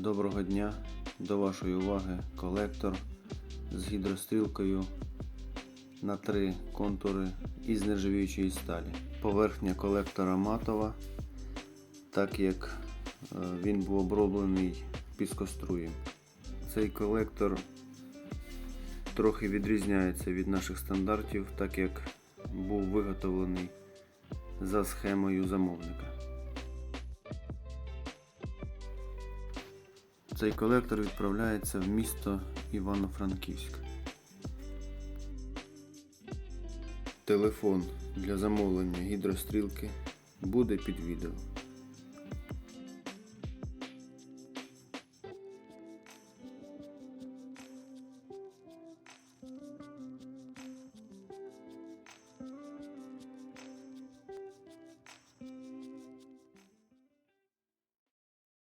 Доброго дня! До вашої уваги колектор з гідрострілкою на три контури із нержавіючої сталі. Поверхня колектора матова, так як е, він був оброблений піскоструєм. Цей колектор трохи відрізняється від наших стандартів, так як був виготовлений за схемою замовника. Цей колектор відправляється в місто Івано-Франківськ. Телефон для замовлення гідрострілки буде під відео.